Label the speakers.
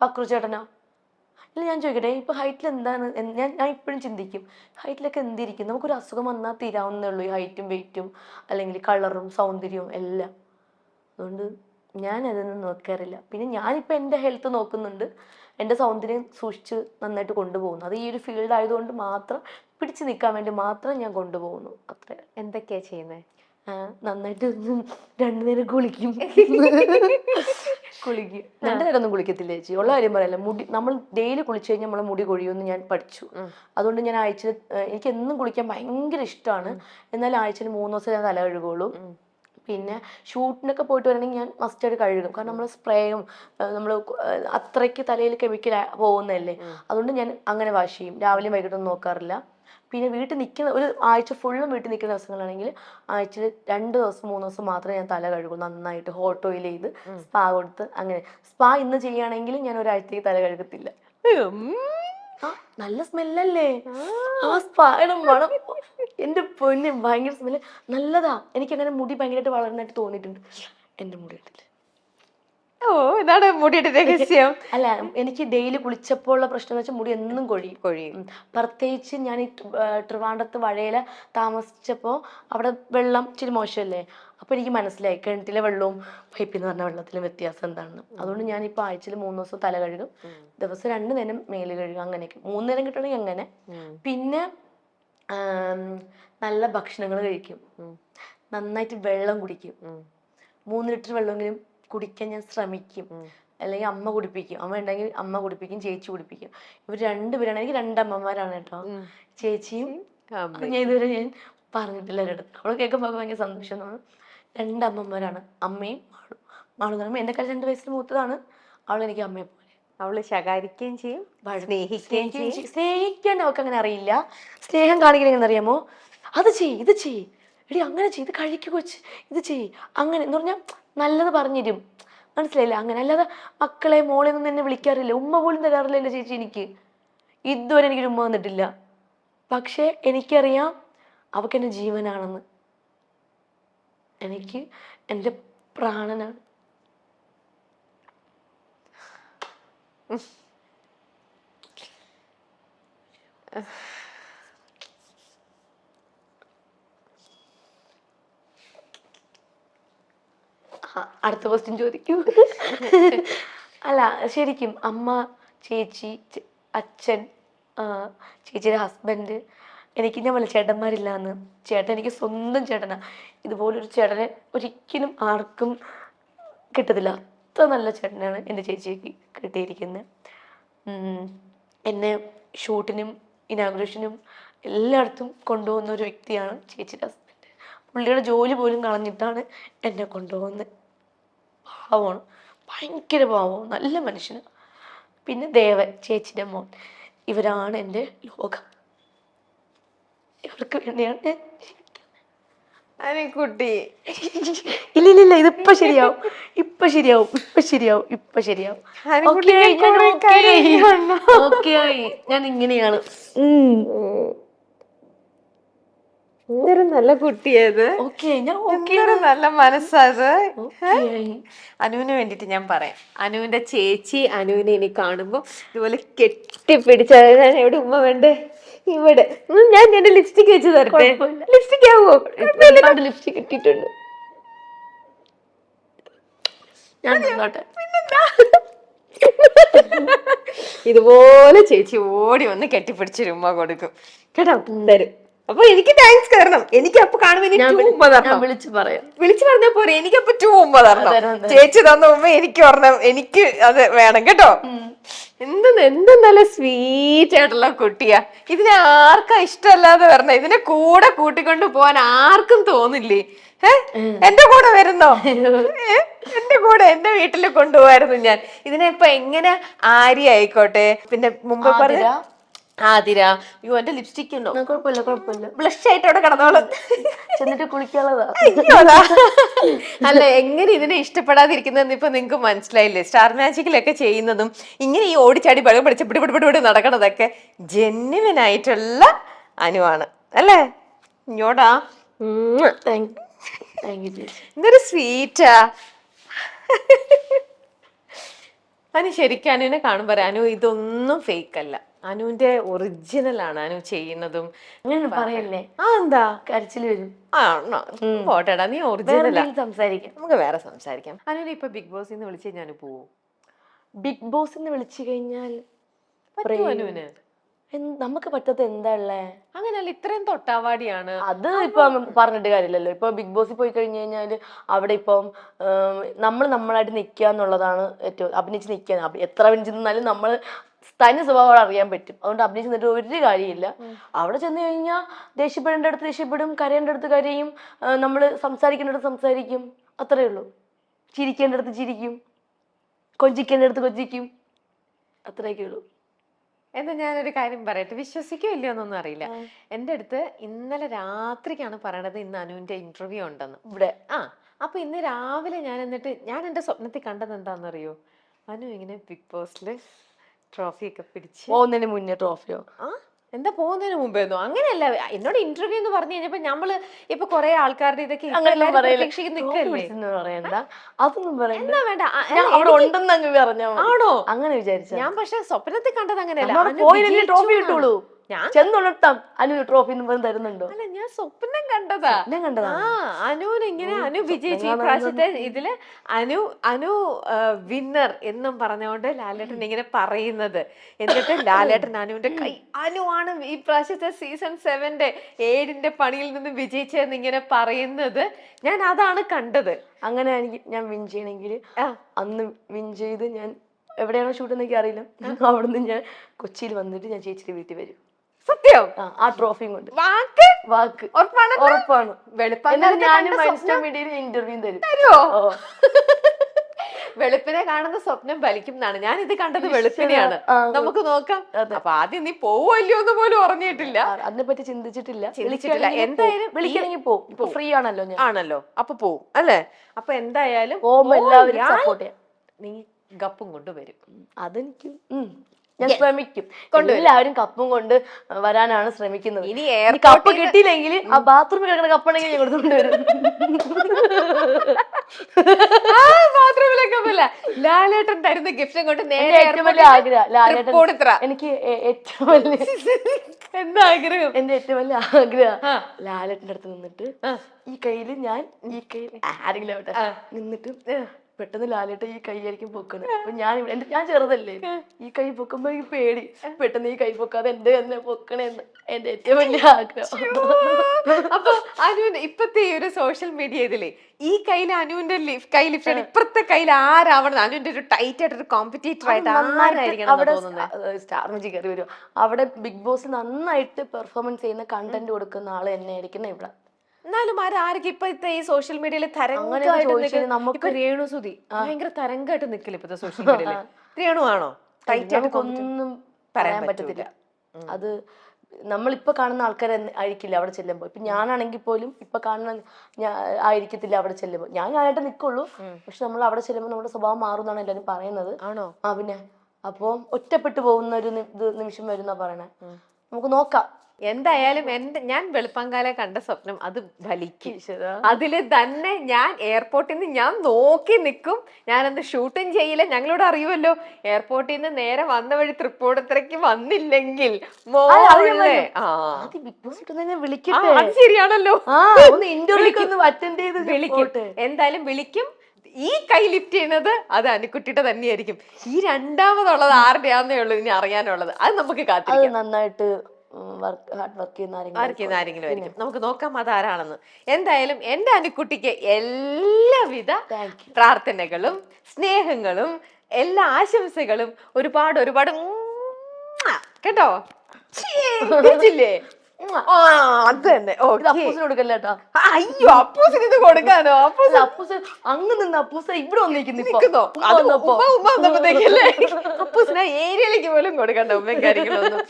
Speaker 1: പക്രു ചേട്ടനോ ഇല്ല ഞാൻ ചോദിക്കട്ടെ ഇപ്പൊ ഹൈറ്റിൽ എന്താണ്? ഞാൻ ഞാൻ ഇപ്പോഴും ചിന്തിക്കും ഹൈറ്റിലൊക്കെ എന്തിരിക്കും? നമുക്കൊരു അസുഖം വന്നാൽ തീരാവുന്നേ ഉള്ളൂ ഈ ഹൈറ്റും വെയിറ്റും അല്ലെങ്കിൽ കളറും സൗന്ദര്യവും എല്ലാം. അതുകൊണ്ട് ഞാൻ അതൊന്നും നോക്കാറില്ല. പിന്നെ ഞാനിപ്പോൾ എന്റെ ഹെൽത്ത് നോക്കുന്നുണ്ട് എന്റെ സൗന്ദര്യം സൂക്ഷിച്ച് നന്നായിട്ട് കൊണ്ടുപോകുന്നു. അത് ഈ ഒരു ഫീൽഡ് ആയതുകൊണ്ട് മാത്രം പിടിച്ചു നിൽക്കാൻ വേണ്ടി മാത്രം ഞാൻ കൊണ്ടുപോകുന്നു. അത്ര.
Speaker 2: എന്തൊക്കെയാ ചെയ്യുന്നത്
Speaker 1: നന്നായിട്ട് രണ്ടുനേരം കുളിക്കും. കുളിക്കും. രണ്ടു നേരം ഒന്നും കുളിക്കത്തില്ല ചേച്ചി? ഉള്ള കാര്യം പറയല്ല മുടി നമ്മൾ ഡെയിലി കുളിച്ചു കഴിഞ്ഞാൽ നമ്മളെ മുടി കൊഴിയുമെന്ന് ഞാൻ പഠിച്ചു. അതുകൊണ്ട് ഞാൻ ആഴ്ചയിൽ എനിക്ക് എന്നും കുളിക്കാൻ ഭയങ്കര ഇഷ്ടമാണ്. എന്നാൽ ആഴ്ചയിൽ മൂന്ന് ദിവസം ഞാൻ തല കഴുകുള്ളൂ പിന്നെ ഷൂട്ടിനൊക്കെ പോയിട്ട് വരണമെങ്കിൽ ഞാൻ മസ്റ്റായിട്ട് കഴുകും. കാരണം നമ്മൾ സ്പ്രേയും നമ്മൾ അത്രയ്ക്ക് തലയിൽ കെമിക്കൽ പോകുന്നതല്ലേ. അതുകൊണ്ട് ഞാൻ അങ്ങനെ വാഷ് ചെയ്യും. രാവിലെയും വൈകിട്ടൊന്നും നോക്കാറില്ല. പിന്നെ വീട്ടിൽ നിൽക്കുന്ന ഒരു ആഴ്ച ഫുള്ളും വീട്ടിൽ നിൽക്കുന്ന ദിവസങ്ങളാണെങ്കിൽ ആഴ്ചയിൽ രണ്ട് ദിവസം മൂന്ന് ദിവസം മാത്രമേ ഞാൻ തല കഴുകൂ. നന്നായിട്ട് ഹോട്ട് ഓയിൽ ചെയ്ത് സ്പാ കൊടുത്ത് അങ്ങനെ. സ്പാ ഇന്ന് ചെയ്യുകയാണെങ്കിൽ ഞാൻ ഒരാഴ്ചത്തേക്ക് തല കഴുകത്തില്ല. നല്ല സ്മെല്ലല്ലേ ആ സ്പായുടെ മണം. എന്റെ പൊന്നെ ഭയങ്കര സ്മെല്ല് നല്ലതാ. എനിക്ക് അങ്ങനെ മുടി ഭയങ്കരമായിട്ട് വളർന്നായിട്ട് തോന്നിയിട്ടുണ്ട്. എന്റെ മുടി കണ്ടില്ല?
Speaker 2: ഓ ഇതാണ് മുടിയുടെ രഹസ്യം.
Speaker 1: അല്ല എനിക്ക് ഡെയിലി കുളിച്ചപ്പോൾ ഉള്ള പ്രശ്നം എന്ന് വെച്ചാൽ മുടി എന്നും കൊഴിയും.
Speaker 2: കൊഴിയും.
Speaker 1: പ്രത്യേകിച്ച് ഞാൻ ഈ ട്രിവാണ്ടത്ത് വഴയിൽ വഴയില താമസിച്ചപ്പോൾ അവിടെ വെള്ളം ഇച്ചിരി മോശമല്ലേ? അപ്പോൾ എനിക്ക് മനസ്സിലായി കിണറ്റിലെ വെള്ളവും പൈപ്പിൽ നിന്ന് പറഞ്ഞ വെള്ളത്തിലും വ്യത്യാസം എന്താണെന്ന്. അതുകൊണ്ട് ഞാൻ ഇപ്പോൾ ആഴ്ചയിൽ മൂന്ന് ദിവസം തല കഴുകും. ദിവസം രണ്ട് നേരം മേൽ കഴുകും അങ്ങനെയൊക്കെ. മൂന്ന് നേരം കിട്ടണമെങ്കിൽ അങ്ങനെ. പിന്നെ നല്ല ഭക്ഷണങ്ങൾ കഴിക്കും. നന്നായിട്ട് വെള്ളം കുടിക്കും. മൂന്ന് ലിറ്റർ വെള്ളമെങ്കിലും കുടിക്കാൻ ഞാൻ ശ്രമിക്കും. അല്ലെങ്കിൽ അമ്മ കുടിപ്പിക്കും. അമ്മ ഉണ്ടെങ്കിൽ അമ്മ കുടിപ്പിക്കും ചേച്ചി കുടിപ്പിക്കും. ഇവർ രണ്ടുപേരാണ്. എനിക്ക് രണ്ടമ്മമാരാണ് കേട്ടോ. ചേച്ചിയും ഞാൻ ഇതുവരെ ഞാൻ പറഞ്ഞിട്ടില്ല ഒരിടത്ത്. അവൾ കേൾക്കുമ്പോൾ ഭയങ്കര സന്തോഷം തോന്നുന്നു രണ്ടമ്മമാരാണ്. അമ്മയും മാളും മാളു എന്റെ പറയുമ്പോൾ എന്നെക്കാൾ രണ്ട് വയസ്സിന് മൂത്തതാണ്. അവൾ എനിക്ക് അമ്മയെ പോലെ.
Speaker 2: അവൾ ശകാരിക്കുകയും ചെയ്യും സ്നേഹിക്കുകയും ചെയ്യും.
Speaker 1: സ്നേഹിക്കാൻ അവൾക്ക് അങ്ങനെ അറിയില്ല. സ്നേഹം കാണിക്കണമെന്ന് അറിയാമോ? അത് ചെയ്യ് ഇത് ചെയ് എടി അങ്ങനെ ചെയ്ത് കഴിക്കുക കൊച്ച്. ഇത് ചെയ് അങ്ങനെ എന്ന് പറഞ്ഞാൽ നല്ലത് പറഞ്ഞിരും മനസ്സിലായില്ല? അങ്ങനെ അല്ലാതെ മക്കളെ മോളെ ഒന്നും എന്നെ വിളിക്കാറില്ല. ഉമ്മ പോലും തരാറില്ല എന്റെ ചേച്ചി എനിക്ക്. ഇതുവരെ എനിക്കൊരു ഉമ്മ വന്നിട്ടില്ല. പക്ഷേ എനിക്കറിയാം അവൾക്ക് എന്റെ ജീവനാണെന്ന്. എനിക്ക് എന്റെ പ്രാണനാണ്. ആ, അടുത്ത ക്വസ്റ്റ്യൻ ചോദിക്കൂ. അല്ല ശരിക്കും അമ്മ ചേച്ചി അച്ഛൻ ചേച്ചിയുടെ ഹസ്ബൻഡ് എനിക്ക് ഞാൻ പറഞ്ഞ ചേട്ടന്മാരില്ല എന്ന് ചേട്ടൻ എനിക്ക് സ്വന്തം ചേട്ടനാ. ഇതുപോലൊരു ചേട്ടനെ ഒരിക്കലും ആർക്കും കിട്ടത്തില്ല. അത്ര നല്ല ചേട്ടനാണ് എന്റെ ചേച്ചിക്ക് കിട്ടിയിരിക്കുന്നത് എന്നെ ഷൂട്ടിനും ഇനാഗ്രേഷനും എല്ലായിടത്തും കൊണ്ടുപോകുന്ന ഒരു വ്യക്തിയാണ് ചേച്ചിയുടെ ഹസ്ബൻഡ് പുള്ളിയുടെ ജോലി പോലും കളഞ്ഞിട്ടാണ് എന്നെ കൊണ്ടുപോകുന്നത് പാവമാണ്. ഭയങ്കര പാവമാണ്. നല്ല മനുഷ്യന്. പിന്നെ ദേവൻ ചേച്ചിന്റെ മോൻ. ഇവരാണ് എന്റെ ലോകം. ഇവർക്ക് വേണ്ടിയാണ് ഞാൻ
Speaker 2: അനിക്കുട്ടി.
Speaker 1: ഇല്ല ഇല്ല ഇല്ല. ഇതിപ്പോ ശരിയാവും. ഇപ്പൊ ശരിയാവും. ഇപ്പൊ ശരിയാവും. ഇപ്പൊ ശരിയാവും. ആയി, ഞാൻ ഇങ്ങനെയാണ്.
Speaker 2: നല്ല കുട്ടിയത്. നല്ല മനസ്സത്. അനുവിന് വേണ്ടിട്ട് ഞാൻ പറയാം. അനുവിന്റെ ചേച്ചി അനുവിനെ ഇനി കാണുമ്പോ ഇതുപോലെ കെട്ടിപ്പിടിച്ച ഞാൻ എവിടെ ഉമ്മ വേണ്ടേ? ഇവിടെ. ഞാൻ എന്റെ ലിപ്സ്റ്റിക് വെച്ച് തരട്ടെ. ലിപ്സ്റ്റിക് ആവോ
Speaker 1: ലിപ്സ്റ്റിക് കിട്ടിയിട്ടുണ്ട് ഞാൻ
Speaker 2: ഇതുപോലെ ചേച്ചി ഓടി വന്ന് കെട്ടിപ്പിടിച്ചൊരു ഉമ്മ കൊടുക്കും. കേട്ടോ? തരും. അപ്പൊ എനിക്ക് താങ്ക്സ് കാരണം എനിക്ക് അപ്പൊ കാണുമ്പോ എനിക്ക്
Speaker 1: ഞാൻ
Speaker 2: two
Speaker 1: വിളി-
Speaker 2: ഉമ്മ
Speaker 1: ഞാൻ വിളിച്ചു പറയാം.
Speaker 2: വിളിച്ചു പറഞ്ഞാൽ പോരെ. എനിക്കപ്പൊ ടൂ ഉമ്മ തരണം.
Speaker 1: തരാം, തരാം.
Speaker 2: ചേച്ചി തന്ന ഉമ്മ എനിക്ക് പറഞ്ഞ എനിക്ക് അത് വേണം കേട്ടോ. എന്തെന്ന് എന്ത് നല്ല സ്വീറ്റ് ആയിട്ടുള്ള കുട്ടിയാ. ഇതിനെ ആർക്കാ ഇഷ്ടമല്ലാതെ വരണ? ഇതിനെ കൂടെ കൂട്ടിക്കൊണ്ട് പോവാൻ ആർക്കും തോന്നില്ലേ? എന്റെ കൂടെ വരുന്നോ? എന്റെ കൂടെ എന്റെ വീട്ടിൽ കൊണ്ടുപോവായിരുന്നു ഞാൻ. ഇതിനെ ഇപ്പൊ എങ്ങനെ ആര്യ ആയിക്കോട്ടെ പിന്നെ മുമ്പ് പറഞ്ഞ
Speaker 1: ആതിര.
Speaker 2: അയ്യോ എന്റെ ലിപ്സ്റ്റിക് ഉണ്ടോ?
Speaker 1: കുഴപ്പമില്ല കുഴപ്പമില്ല.
Speaker 2: ബ്ലഷ് ആയിട്ട് അവിടെ കിടന്നോളും.
Speaker 1: ചെന്നിട്ട് കുളിക്കാനുള്ളതാ.
Speaker 2: അല്ല എങ്ങനെ ഇതിനെ ഇഷ്ടപ്പെടാതിരിക്കുന്നതെന്ന് ഇപ്പൊ നിങ്ങക്ക് മനസ്സിലായില്ലേ? സ്റ്റാർ മാജിക്കിലൊക്കെ ചെയ്യുന്നതും ഇങ്ങനെ ഈ ഓടിച്ചാടി പഴം പിടിച്ച് പിടി പിടി പിടി നടക്കണതൊക്കെ ജെന്യുവൻ ആയിട്ടുള്ള അനുവാണ്. അല്ലേ? ഇങ്ങോട്ടാ. എന്തൊരു സ്വീറ്റാ അനു ശരിക്കും അനുവിനെ കാണുമ്പോ അനു ഇതൊന്നും ഫേക്ക് അല്ല. അനുവിന്റെ ഒറിജിനൽ ആണ് അനു ചെയ്യുന്നതും.
Speaker 1: അങ്ങനെ പറയല്ലേ?
Speaker 2: ആ എന്താ
Speaker 1: കരച്ചിൽ വരും
Speaker 2: ആണോ? പോട്ടേടാ നീ ഒറിജിനൽ
Speaker 1: സംസാരിക്കാം.
Speaker 2: നമുക്ക് വേറെ സംസാരിക്കാം. അനുവിനെ ഇപ്പൊ ബിഗ് ബോസ് നിന്ന് വിളിച്ച് ഞാൻ പോവും.
Speaker 1: ബിഗ് ബോസ് വിളിച്ചു കഴിഞ്ഞാൽ
Speaker 2: അനുവിന്.
Speaker 1: നമുക്ക് പറ്റാത്ത എന്താ ഉള്ളേ?
Speaker 2: അങ്ങനല്ല ഇത്രയും തൊട്ടാവാടിയാണ്.
Speaker 1: അത് ഇപ്പം പറഞ്ഞിട്ട് കാര്യമില്ലല്ലോ. ഇപ്പൊ ബിഗ് ബോസിൽ പോയി കഴിഞ്ഞു കഴിഞ്ഞാൽ അവിടെ ഇപ്പം നമ്മൾ നമ്മളായിട്ട് നിൽക്കുക എന്നുള്ളതാണ് ഏറ്റവും അഭിനയിച്ച് നിൽക്കുക എത്ര അഭിനയിച്ച് നിന്നാലും നമ്മൾ തനി സ്വഭാവം അറിയാൻ പറ്റും. അതുകൊണ്ട് അഭിനയിച്ച് നിന്നിട്ട് ഒരു കാര്യമില്ല. അവിടെ ചെന്ന് കഴിഞ്ഞാൽ ദേഷ്യപ്പെടേണ്ട അടുത്ത് ദേഷ്യപ്പെടും കരയേണ്ട അടുത്ത് കരയും നമ്മൾ സംസാരിക്കേണ്ട അടുത്ത് സംസാരിക്കും. അത്രയേ ഉള്ളൂ. ചിരിക്കേണ്ട അടുത്ത് ചിരിക്കും. കൊഞ്ചിക്കേണ്ട അടുത്ത് കൊഞ്ചിക്കും. അത്രയൊക്കെ ഉള്ളൂ.
Speaker 2: എന്താ ഞാനൊരു കാര്യം പറയട്ടെ. വിശ്വസിക്കോ ഇല്ലയോ എന്നൊന്നും അറിയില്ല. എന്റെ അടുത്ത് ഇന്നലെ രാത്രിക്കാണ് പറയണത് ഇന്ന് അനുവിന്റെ ഇന്റർവ്യൂ ഉണ്ടെന്ന്.
Speaker 1: ഇവിടെ.
Speaker 2: ആ അപ്പൊ ഇന്ന് രാവിലെ ഞാൻ എന്നിട്ട് ഞാൻ എന്റെ സ്വപ്നത്തിൽ കണ്ടത് എന്താണെന്നറിയോ? അനു ഇങ്ങനെ ബിഗ് ബോസിൽ ട്രോഫി ഒക്കെ പിടിച്ച്
Speaker 1: പോകുന്നതിന് മുന്നേ ട്രോഫിയോ
Speaker 2: ആ എന്താ പോകുന്നതിന് മുമ്പേന്നോ അങ്ങനെയല്ല. എന്നോട് ഇന്റർവ്യൂ എന്ന് പറഞ്ഞു കഴിഞ്ഞപ്പോ നമ്മൾ ഇപ്പൊ കൊറേ ആൾക്കാരുടെ ഇതൊക്കെ
Speaker 1: പറയണ്ട. അതൊന്നും പറയണ്ട.
Speaker 2: വേണ്ട.
Speaker 1: അവിടെ ഉണ്ടെന്ന് അങ്ങ് പറഞ്ഞാ.
Speaker 2: ആണോ?
Speaker 1: അങ്ങനെ വിചാരിച്ചു
Speaker 2: ഞാൻ പക്ഷെ സ്വപ്നത്തിൽ കണ്ടത് അങ്ങനെയല്ല
Speaker 1: ട്രോഫി. കിട്ടുള്ളൂ.
Speaker 2: ഞാൻ?
Speaker 1: ചെന്നുണർത്താം അനു ട്രോഫി എന്ന് പറഞ്ഞ് തരുന്നുണ്ടോ?
Speaker 2: അല്ല ഞാൻ സ്വപ്നം കണ്ടതാ.
Speaker 1: ഞാൻ കണ്ടതാ?
Speaker 2: അനുവിന് ഇങ്ങനെ അനു വിജയിച്ചു ഈ പ്രാവശ്യത്തെ ഇതിൽ അനു അനു വിന്നർ എന്നും പറഞ്ഞുകൊണ്ട് ലാലേട്ടൻ ഇങ്ങനെ പറയുന്നത്. എന്നിട്ട് ലാലേട്ടൻ അനുവിന്റെ കൈ അനു ആണ് ഈ പ്രാവശ്യത്തെ സീസൺ സെവന്റെ ഏഴിന്റെ പണിയിൽ നിന്ന് വിജയിച്ചതെന്ന് ഇങ്ങനെ പറയുന്നത്. ഞാൻ അതാണ് കണ്ടത്.
Speaker 1: അങ്ങനെ എനിക്ക് ഞാൻ വിൻ ചെയ്യണമെങ്കിൽ അന്ന് വിൻ ചെയ്ത് ഞാൻ എവിടെയാണോ ഷൂട്ട് എന്നൊക്കെ അറിയില്ല. അവിടെ നിന്ന് ഞാൻ കൊച്ചിയിൽ വന്നിട്ട് ഞാൻ ചേച്ചിയുടെ വീട്ടിൽ വരും.
Speaker 2: സത്യം?
Speaker 1: ആ, ട്രോഫിയും കൊണ്ട്
Speaker 2: വാക്ക്?
Speaker 1: വാക്ക്.
Speaker 2: ഉറപ്പാണ്
Speaker 1: ഉറപ്പാണ്. ഞാനും മൈൻസ്റ്റോൺ മീഡിയയിൽ ഇന്റർവ്യൂ തരും.
Speaker 2: തരുവോ?
Speaker 1: ഓ.
Speaker 2: വെളുപ്പിനെ കാണുന്ന സ്വപ്നം ഫലിക്കും എന്നാണ്. ഞാൻ ഇത് കണ്ടത് വെളുപ്പിനെയാണ്. നമുക്ക് നോക്കാം. അപ്പൊ ആദ്യം നീ പോവല്ലോ എന്ന് പോലും ഉറങ്ങിയിട്ടില്ല
Speaker 1: അതിനെ അതിനെപ്പറ്റി ചിന്തിച്ചിട്ടില്ല.
Speaker 2: ചിന്തിച്ചിട്ടില്ല. എന്തായാലും.
Speaker 1: വിളിക്കണമെങ്കിൽ പോകും ഇപ്പൊ ഫ്രീ ആണല്ലോ ഞാൻ.
Speaker 2: ആണല്ലോ. അപ്പൊ പോവും അല്ലെ? അപ്പൊ എന്തായാലും
Speaker 1: എല്ലാവരും സപ്പോർട്ട് ചെയ്യാം.
Speaker 2: നീ ഗപ്പും കൊണ്ടുവരും
Speaker 1: അതെനിക്ക്. ഞാൻ ശ്രമിക്കും. എല്ലാവരും കപ്പും കൊണ്ട് വരാനാണ് ശ്രമിക്കുന്നത്.
Speaker 2: ഇനി
Speaker 1: കപ്പ് കിട്ടിയില്ലെങ്കിൽ ആ ബാത്റൂമിൽ കിടക്കുന്ന കപ്പാണെങ്കിൽ ഞാൻ കൊടുത്തുകൊണ്ട് വരും
Speaker 2: ബാത്റൂമിലെ കപ്പല്ല. ലാലേട്ടൻ തരുന്ന ഗിഫ്റ്റും കൊണ്ട് നേരെ
Speaker 1: ഏറ്റവും വലിയ ആഗ്രഹം. ലാലേട്ടൻ. എനിക്ക് ഏറ്റവും വലിയ
Speaker 2: എന്താ ആഗ്രഹം?
Speaker 1: എന്റെ ഏറ്റവും വലിയ ആഗ്രഹം. ലാലേട്ടന്റെ അടുത്ത് നിന്നിട്ട് ഈ കയ്യിൽ ഞാൻ ഈ കയ്യിൽ ആരെങ്കിലും ആവട്ടെ നിന്നിട്ട് പെട്ടെന്ന് ലാലേട്ട ഈ കൈ ആയിരിക്കും പൊക്കണത് അപ്പൊ ഞാൻ ഇവിടെ എന്റെ ഞാൻ ചെറുതല്ലേ. ഈ കൈ പൊക്കുമ്പോ എനിക്ക് പേടി. പെട്ടെന്ന് ഈ കൈ പൊക്കാതെ എന്റെ തന്നെ പൊക്കണെന്ന് എന്റെ ഏറ്റവും വലിയ ആഗ്രഹം.
Speaker 2: അപ്പൊ അനുവിന്റെ ഇപ്പത്തെ ഈ ഒരു സോഷ്യൽ മീഡിയ ഇതിലെ ഈ കയ്യിൽ അനുവിന്റെ കൈ ലിഫ്റ്റ് ഇപ്പുറത്തെ കയ്യിൽ ആരാവണം അനുവിന്റെ ഒരു ടൈറ്റ് ആയിട്ട് ഒരു കോമ്പറ്റേറ്റർ ആയിട്ട് എന്നാ
Speaker 1: അവിടെ സ്റ്റാർ കയറി വരും. അവിടെ ബിഗ് ബോസ് നന്നായിട്ട് പെർഫോമൻസ് ചെയ്യുന്ന കണ്ടന്റ് കൊടുക്കുന്ന ആൾ തന്നെ ആയിരിക്കണം ഇവിടെ.
Speaker 2: എന്നാലും ആരാർക്ക് ഇപ്പത്തെ ഈ സോഷ്യൽ മീഡിയയിൽ തരംഗമായിട്ട്
Speaker 1: നമുക്ക്
Speaker 2: രേണു സുതി ഭയങ്കര തരംഗമായിട്ട് നിക്കില്ല ഇപ്പത്തെ സോഷ്യൽ മീഡിയയിൽ രേണു ആണോ? ടൈറ്റ് ആയിട്ട് comment- പറയാൻ
Speaker 1: പറ്റത്തില്ല. അത് നമ്മളിപ്പോ കാണുന്ന ആൾക്കാരെ ആയിരിക്കില്ല അവിടെ ചെല്ലുമ്പോൾ ഇപ്പൊ ഞാനാണെങ്കിൽ പോലും ഇപ്പൊ കാണുന്ന ആയിരിക്കത്തില്ല അവിടെ ചെല്ലുമ്പോൾ ഞാൻ ഞാനായിട്ട് നിൽക്കുള്ളൂ പക്ഷെ നമ്മൾ അവിടെ ചെല്ലുമ്പോൾ നമ്മുടെ സ്വഭാവം മാറുമെന്നാണ് എല്ലാരും പറയുന്നത്.
Speaker 2: ആണോ?
Speaker 1: ആ പിന്നെ. അപ്പോ ഒറ്റപ്പെട്ടു പോകുന്ന ഒരു ഇത് നിമിഷം വരുന്ന പറയണേ. നമുക്ക് നോക്കാം.
Speaker 2: എന്തായാലും എന്റെ ഞാൻ വെളുപ്പാങ്കാലെ കണ്ട സ്വപ്നം അത് ഫലിക്കും. അതിൽ തന്നെ ഞാൻ എയർപോർട്ടിൽ നിന്ന് ഞാൻ നോക്കി നിൽക്കും ഞാനന്ന് ഷൂട്ടും ചെയ്യില്ല. ഞങ്ങളോട് അറിയുമല്ലോ എയർപോർട്ടിൽ നിന്ന് നേരെ വന്ന വഴി തൃപ്പൂണിത്തറയ്ക്ക് വന്നില്ലെങ്കിൽ.
Speaker 1: അത്
Speaker 2: മോളെ. ആ. ശരിയാണല്ലോ. വിളിക്കും. എന്തായാലും വിളിക്കും. ഈ കൈ ലിഫ്റ്റ് ചെയ്യുന്നത് അത് അനുക്കുട്ടിയുടെ തന്നെയായിരിക്കും. ഈ രണ്ടാമതുള്ളത് ആരുടെയാന്നേ ഉള്ളൂ ഇനി അറിയാനുള്ളത്. അത് നമുക്ക് കാത്തിരിക്കാം.
Speaker 1: നന്നായിട്ട് വർക്ക് ഹാർഡ് വർക്ക് ചെയ്യുന്ന ആരെങ്കിലും
Speaker 2: ആർക്കും ആരെങ്കിലും ആയിരിക്കും. നമുക്ക് നോക്കാം അത് ആരാണെന്ന് എന്തായാലും എന്റെ അനുക്കുട്ടിക്ക് എല്ലാവിധ പ്രാർത്ഥനകളും സ്നേഹങ്ങളും എല്ലാ ആശംസകളും ഒരുപാട് ഒരുപാട് കേട്ടോ? അത് തന്നെ.
Speaker 1: അപ്പൂസിന് കൊടുക്കല്ല
Speaker 2: അയ്യോ അപ്പൂസിന് ഇത് കൊടുക്കാനോ? അപ്പൂസ്
Speaker 1: അല്ല, അപ്പൂസ് അങ്ങ് നിന്ന് അപ്പൂസ ഇവിടെ വന്നിരിക്കുന്നു
Speaker 2: അപ്പൂസിനെ ഏരിയയിലേക്ക് പോലും കൊടുക്കണ്ട ഉമ്മയും കാര്യങ്ങളൊന്നും.